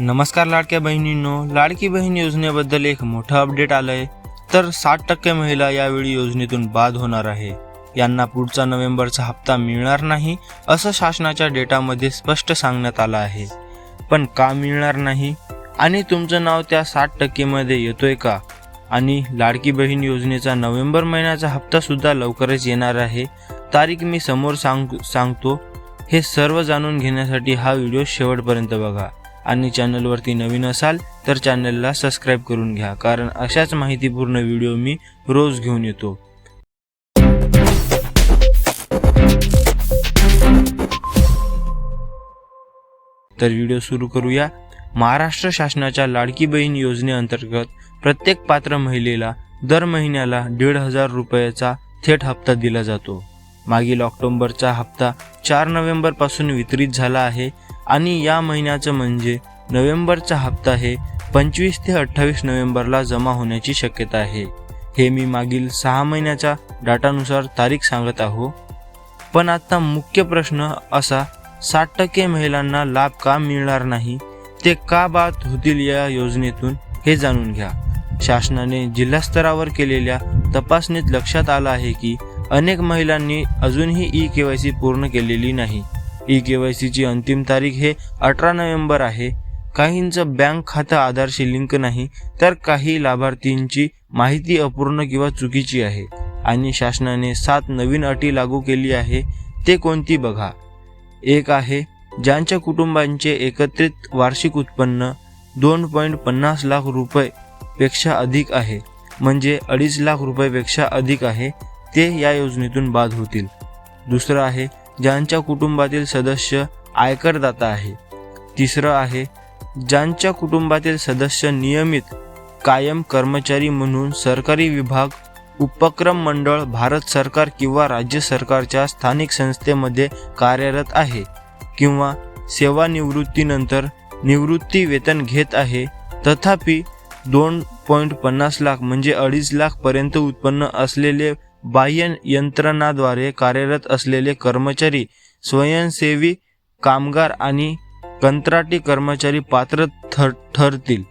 नमस्कार लाडक्या बहिणींनो लाडकी बहीण योजनेबद्दल एक मोठं अपडेट आलंय. तर साठ टक्के महिला यावेळी योजनेतून बाद होणार आहे. यांना पुढचा नोव्हेंबरचा हप्ता मिळणार नाही असं शासनाच्या डेटामध्ये स्पष्ट सांगण्यात आलं आहे. पण का मिळणार नाही? आणि तुमचं नाव त्या साठ टक्केमध्ये येतोय का? आणि लाडकी बहीण योजनेचा नोव्हेंबर महिन्याचा हप्ता सुद्धा लवकरच येणार आहे तारीख मी समोर सांग सांगतो. हे सर्व जाणून घेण्यासाठी हा व्हिडिओ शेवटपर्यंत बघा. आणि चॅनलवरती नवीन असाल तर चॅनलला सबस्क्राईब करून घ्या कारण अशाच माहितीपूर्ण व्हिडिओ मी रोज घेऊन येतो. तर व्हिडिओ सुरू करूया. महाराष्ट्र शासनाच्या लाडकी बहीण योजनेअंतर्गत प्रत्येक पात्र महिलेला दर महिन्याला दीड हजार रुपयाचा थेट हप्ता दिला जातो. मागील ऑक्टोबरचा हप्ता चार नोव्हेंबरपासून वितरित झाला आहे. आणि या महिन्याचं म्हणजे नोव्हेंबरचा हप्ता हे पंचवीस ते अठ्ठावीस नोव्हेंबरला जमा होण्याची शक्यता आहे. हे मी मागील सहा महिन्याच्या डाटानुसार तारीख सांगत आहो. पण आता मुख्य प्रश्न असा साठ टक्के महिलांना लाभ का मिळणार नाही ते का बाद होतील या योजनेतून हे जाणून घ्या. शासनाने जिल्हा स्तरावर केलेल्या तपासणीत लक्षात आलं आहे की अनेक महिलांनी अजूनही ई के वाय सी पूर्ण केलेली नाही. ई के वाय सीची अंतिम तारीख हे अठरा नोव्हेंबर आहे. काहींचं बँक खातं आधारशी लिंक नाही तर काही लाभार्थींची माहिती अपूर्ण किंवा चुकीची आहे. आणि शासनाने सात नवीन अटी लागू केली आहे ते कोणती बघा. एक आहे ज्यांच्या कुटुंबांचे एकत्रित वार्षिक उत्पन्न दोन पॉईंट पन्नास लाख रुपये पेक्षा अधिक आहे म्हणजे अडीच लाख रुपयेपेक्षा अधिक आहे ते या योजनेतून बाद होतील. दुसरं आहे ज्यांच्या कुटुंबातील सदस्य आयकरदाता आहे. तिसरं आहे ज्यांच्या कुटुंबातील सदस्य नियमित कायम कर्मचारी म्हणून सरकारी विभाग उपक्रम मंडळ भारत सरकार किंवा राज्य सरकारच्या स्थानिक संस्थेमध्ये कार्यरत आहे किंवा सेवानिवृत्तीनंतर निवृत्ती वेतन घेत आहे तथापि दोन पॉईंट पन्नास लाख म्हणजे अडीच लाखपर्यंत उत्पन्न असलेले बाह्य यंत्रणाद्वारे कार्यरत असलेले कर्मचारी स्वयंसेवी कामगार आणि कंत्राटी कर्मचारी पात्र ठर ठरतील.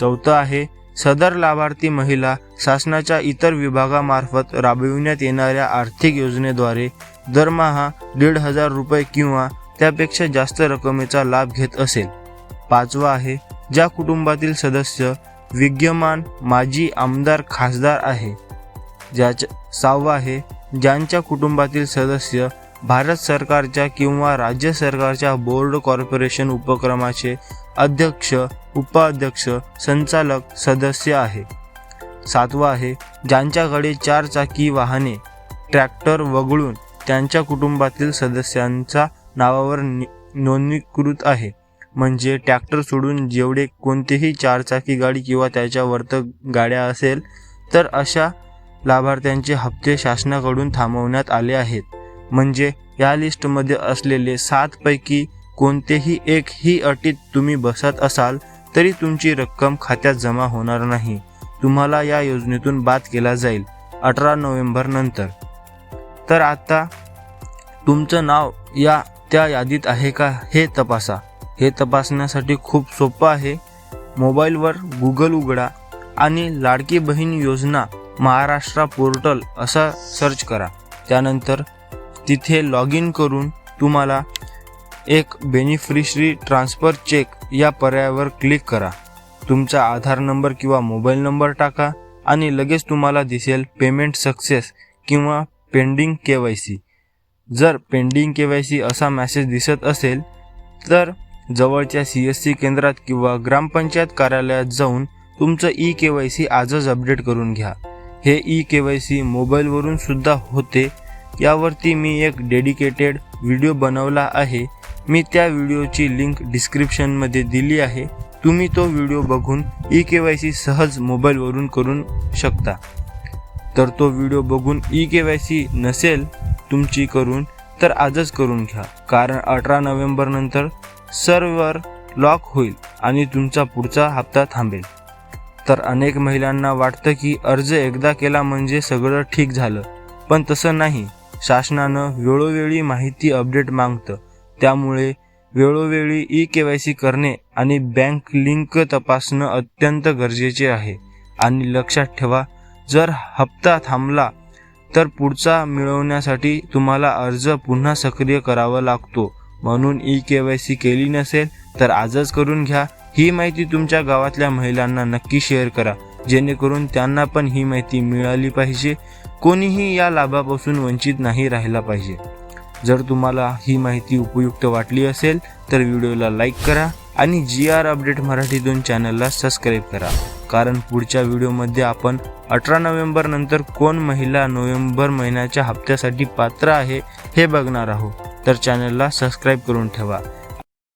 चौथं आहे सदर लाभार्थी महिला शासनाच्या इतर विभागामार्फत राबविण्यात येणाऱ्या आर्थिक योजनेद्वारे दरमहा दीड हजार रुपये किंवा त्यापेक्षा जास्त रकमेचा लाभ घेत असेल. पाचवा आहे ज्या कुटुंबातील सदस्य विद्यमान माजी आमदार खासदार आहे ज्याच्या सहावा आहे ज्यांच्या कुटुंबातील सदस्य भारत सरकारच्या किंवा राज्य सरकारच्या बोर्ड कॉर्पोरेशन उपक्रमाचे अध्यक्ष उपाध्यक्ष संचालक सदस्य आहे. सातवा आहे ज्यांच्याकडे चार चाकी वाहने ट्रॅक्टर वगळून त्यांच्या कुटुंबातील सदस्यांचा नावावर नि- नोंदणीकृत आहे. म्हणजे ट्रॅक्टर सोडून जेवढे कोणतेही चारचाकी गाडी किंवा त्याच्या वर्त गाड्या असेल तर अशा लाभार्थ्यांचे हप्ते शासनाकडून थांबवण्यात आले आहेत. म्हणजे या लिस्टमध्ये असलेले सातपैकी कोणतेही एक ही अटीत तुम्ही बसत असाल तरी तुमची रक्कम खात्यात जमा होणार नाही. तुम्हाला या योजनेतून बाद केला जाईल. अठरा नोव्हेंबर नंतर. तर आता तुमचं नाव या त्या यादीत आहे का हे तपासा. हे तपासण्यासाठी खूप सोपं आहे. मोबाईलवर गुगल उघडा आणि लाडकी बहीण योजना महाराष्ट्र पोर्टल असा सर्च करा. त्यानंतर तिथे लॉग इन करून तुम्हाला एक बेनिफिशरी ट्रान्सफर चेक या पर्यायावर क्लिक करा. तुमचा आधार नंबर किंवा मोबाईल नंबर टाका आणि लगेच तुम्हाला दिसेल पेमेंट सक्सेस किंवा पेंडिंग के वाय सी जर पेंडिंग के वाय सी असा मॅसेज दिसत असेल तर जवळच्या सी एस सी केंद्रात किंवा ग्रामपंचायत कार्यालयात जाऊन तुमचं ई के वाय सी आजच अपडेट करून घ्या. हे ई के वाय सी मोबाईलवरून सुद्धा होते. यावरती मी एक डेडिकेटेड व्हिडिओ बनवला आहे. मी त्या व्हिडिओची लिंक डिस्क्रिप्शनमध्ये दिली आहे. तुम्ही तो व्हिडिओ बघून ई के वाय सी सहज मोबाईलवरून करून शकता. तर तो व्हिडिओ बघून ई के वाय सी नसेल तुमची करून तर आजच करून घ्या. कारण अठरा नोव्हेंबर नंतर सर्व्हर लॉक होईल आणि तुमचा पुढचा हप्ता थांबेल. तर अनेक महिलांना वाटतं की अर्ज एकदा केला म्हणजे सगळं ठीक झालं. पण तसं नाही. शासनानं वेळोवेळी माहिती अपडेट मागतं. त्यामुळे वेळोवेळी ई के वाय सी करणे आणि बँक लिंक तपासणं अत्यंत गरजेचे आहे. आणि लक्षात ठेवा जर हप्ता थांबला तर पुढचा मिळवण्यासाठी तुम्हाला अर्ज पुन्हा सक्रिय करावा लागतो. म्हणून ई के वाय सी केली नसेल तर आजच करून घ्या. ही माहिती तुमच्या गावातल्या महिलांना नक्की शेअर करा. जेणेकरून त्यांना पण ही माहिती मिळाली पाहिजे. कोणीही या लाभापासून वंचित नाही राहिला पाहिजे. जर तुम्हाला ही माहिती उपयुक्त वाटली असेल तर व्हिडिओला लाईक करा आणि जी आर अपडेट मराठीतून चॅनलला सबस्क्राईब करा. कारण पुढच्या व्हिडिओमध्ये आपण अठरा नोव्हेंबर नंतर कोण महिला नोव्हेंबर महिन्याच्या हप्त्यासाठी पात्र आहे हे बघणार आहोत. तर चॅनलला सबस्क्राईब करून ठेवा.